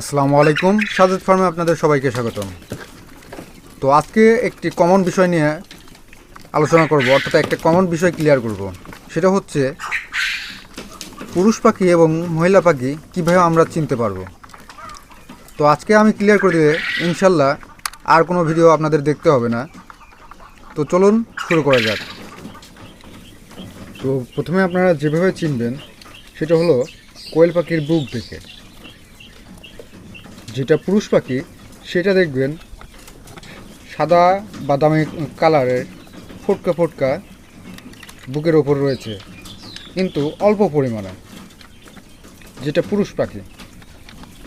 আসসালামু আলাইকুম। সাজেদ ফার্মে আপনাদের সবাইকে স্বাগতম। তো আজকে একটি কমন বিষয় নিয়ে আলোচনা করব, অর্থাৎ একটা কমন বিষয় ক্লিয়ার করব। সেটা হচ্ছে, পুরুষ পাখি এবং মহিলা পাখি কীভাবে আমরা চিনতে পারব? তো আজকে আমি ক্লিয়ার করে দিলে ইনশাল্লাহ আর কোনো ভিডিও আপনাদের দেখতে হবে না। তো চলুন শুরু করা যাক। তো প্রথমে আপনারা যেভাবে চিনবেন, সেটা হলো কোয়েল পাখির বুক থেকে যেটা পুরুষ পাখি, সেটা দেখবেন সাদা বাদামি কালারের ফোটকা ফোটকা বুকের ওপর রয়েছে, কিন্তু অল্প পরিমাণে, যেটা পুরুষ পাখি।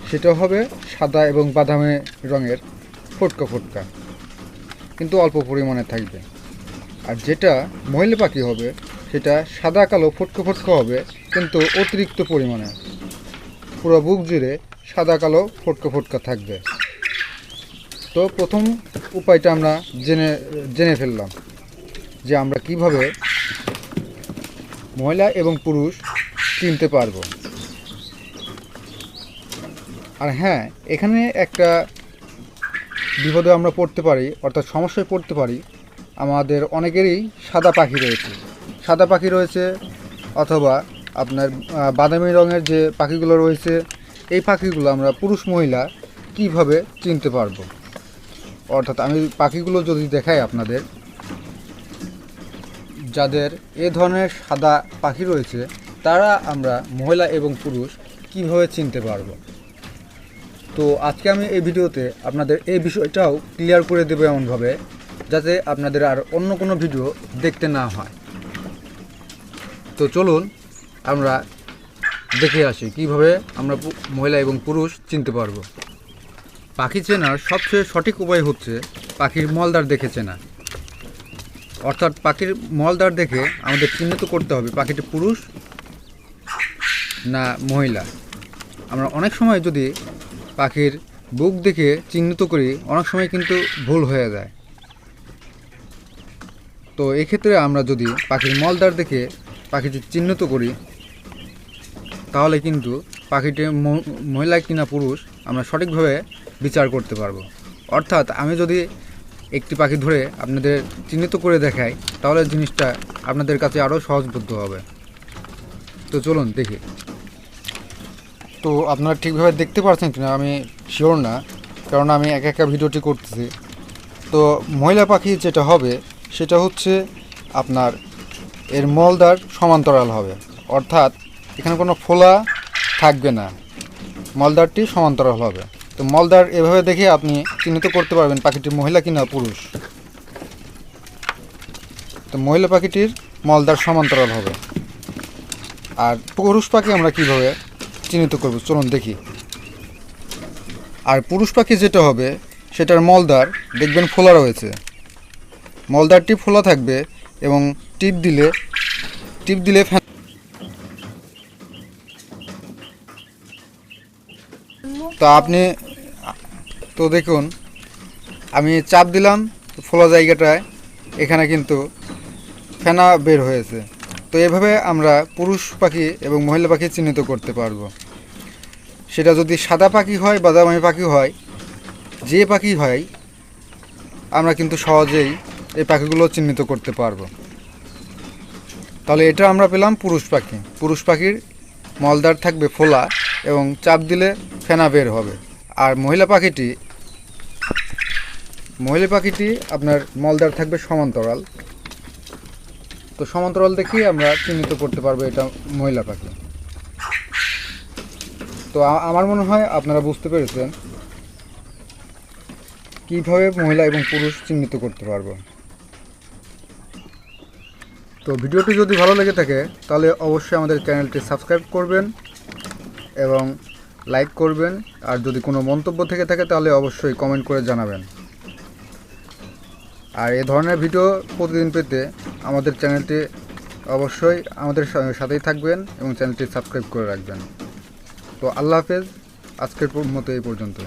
সেটা হবে সাদা এবং বাদামি রঙের ফোটকা ফোটকা, কিন্তু অল্প পরিমাণে থাকবে। আর যেটা মহিলা পাখি হবে, সেটা সাদা কালো ফোটকা ফোটকা হবে, কিন্তু অতিরিক্ত পরিমাণে। পুরো বুক জুড়ে সাদা, কালো, ফোটকা ফোটকা থাকবে। তো প্রথম উপায়টা আমরা জেনে জেনে ফেললাম যে আমরা কীভাবে মহিলা এবং পুরুষ চিনতে পারব। আর হ্যাঁ এখানে একটা বিপদে আমরা পড়তে পারি, অর্থাৎ সমস্যায় পড়তে পারি। আমাদের অনেকেরই সাদা পাখি রয়েছে। সাদা পাখি রয়েছে অথবা আপনার বাদামি রঙের যে পাখিগুলো রয়েছে এই পাখিগুলো আমরা পুরুষ মহিলা কীভাবে চিনতে পারব? অর্থাৎ আমি পাখিগুলো যদি দেখাই আপনাদের, যাদের এ ধরনের সাদা পাখি রয়েছে, তারা আমরা মহিলা এবং পুরুষ কীভাবে চিনতে পারব? তো আজকে আমি এই ভিডিওতে আপনাদের এই বিষয়টাও ক্লিয়ার করে দেবো এমনভাবে, যাতে আপনাদের আর অন্য কোনো ভিডিও দেখতে না হয়। তো চলুন আমরা দেখে আসি কীভাবে আমরা মহিলা এবং পুরুষ চিনতে পারব। পাখি চেনার সবচেয়ে সঠিক উপায় হচ্ছে পাখির মলদার দেখে চেনা। অর্থাৎ পাখির মলদার দেখে আমাদের চিহ্নিত করতে হবে পাখিটি পুরুষ না মহিলা। আমরা অনেক সময় যদি পাখির বুক দেখে চিহ্নিত করি, অনেক সময় কিন্তু ভুল হয়ে যায়। তো এক্ষেত্রে আমরা যদি পাখির মলদার দেখে পাখিটি চিহ্নিত করি তাহলে কিন্তু পাখিটি মহিলা কিনা পুরুষ আমরা সঠিকভাবে বিচার করতে পারব। অর্থাৎ আমি যদি একটি পাখি ধরে আপনাদের চিহ্নিত করে দেখাই, তাহলে জিনিসটা আপনাদের কাছে আরও সহজবোধ্য হবে। তো চলুন দেখি। তো আপনারা ঠিকভাবে দেখতে পাচ্ছেন কিনা আমি শিওর না, কারণ আমি একা একা ভিডিওটি করতেছি। তো মহিলা পাখি যেটা হবে, সেটা হচ্ছে আপনার এর মলদার সমান্তরাল হবে। অর্থাৎ এখানে কোনো ফোলা থাকবে না। মলদারটি সমান্তরাল হবে। তো মলদার এভাবে দেখে আপনি চিহ্নিত করতে পারবেন পাখিটি মহিলা কিনা পুরুষ। তো মহিলা পাখিটির মলদার সমান্তরাল হবে। আর পুরুষ পাখি আমরা কীভাবে চিহ্নিত করব? চলুন দেখি। আর পুরুষ পাখি যেটা হবে, সেটার মলদার দেখবেন ফোলা রয়েছে। মলদারটি ফোলা থাকবে এবং টিপ দিলে টিপ দিলে তো আপনি, তো দেখুন, আমি চাপ দিলাম ফোলা জায়গাটায়, এখানে কিন্তু ফেনা বের হয়েছে। তো এভাবে আমরা পুরুষ পাখি এবং মহিলা পাখি চিহ্নিত করতে পারব। সেটা যদি সাদা পাখি হয় বাদামি পাখি হয়, যে পাখি হয়, আমরা কিন্তু সহজেই এই পাখিগুলো চিহ্নিত করতে পারব। তাহলে এটা আমরা পেলাম পুরুষ পাখি। পুরুষ পাখির মলদার থাকবে ফোলা এবং চাপ দিলে ফেনা বের হবে। আর মহিলা পাখিটি মহিলা পাখিটি আপনার মলদার থাকবে সমান্তরাল। তো সমান্তরাল দেখেই আমরা চিহ্নিত করতে পারব এটা মহিলা পাখি। তো আমার মনে হয় আপনারা বুঝতে পেরেছেন কীভাবে মহিলা এবং পুরুষ চিহ্নিত করতে পারব। তো ভিডিওটি যদি ভালো লেগে থাকে, তাহলে অবশ্যই আমাদের চ্যানেলটি সাবস্ক্রাইব করবেন এবং লাইক করবেন, আর যদি কোনো মন্তব্য থেকে থাকে তাহলে অবশ্যই কমেন্ট করে জানাবেন। আর এ ধরনের ভিডিও প্রতিদিন পেতে আমাদের চ্যানেলটি অবশ্যই আমাদের সাথেই থাকবেন এবং চ্যানেলটি সাবস্ক্রাইব করে রাখবেন। তো আল্লাহ হাফেজ, আজকের মতো এই পর্যন্ত